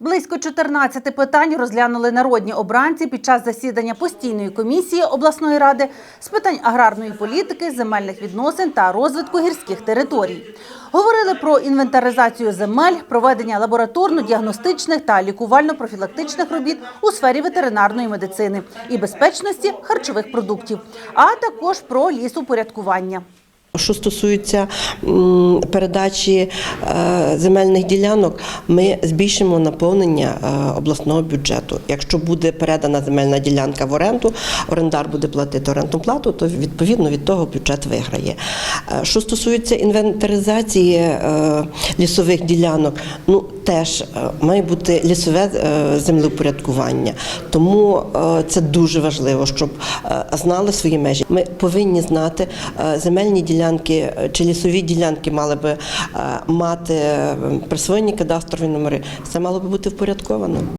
Близько 14 питань розглянули народні обранці під час засідання постійної комісії обласної ради з питань аграрної політики, земельних відносин та розвитку гірських територій. Говорили про інвентаризацію земель, проведення лабораторно-діагностичних та лікувально-профілактичних робіт у сфері ветеринарної медицини і безпечності харчових продуктів, а також про лісопорядкування. Що стосується передачі е, земельних ділянок, ми збільшимо наповнення е, обласного бюджету. Якщо буде передана земельна ділянка в оренду, орендар буде платити орендну плату, то відповідно від того бюджет виграє. Е, Що стосується інвентаризації лісових ділянок, ну теж має бути лісове землеупорядкування. Тому це дуже важливо, щоб знали свої межі. Ми повинні знати земельні ділянки е, чи лісові ділянки мали би е, мати е, присвоєні кадастрові номери. Це мало би бути впорядковано.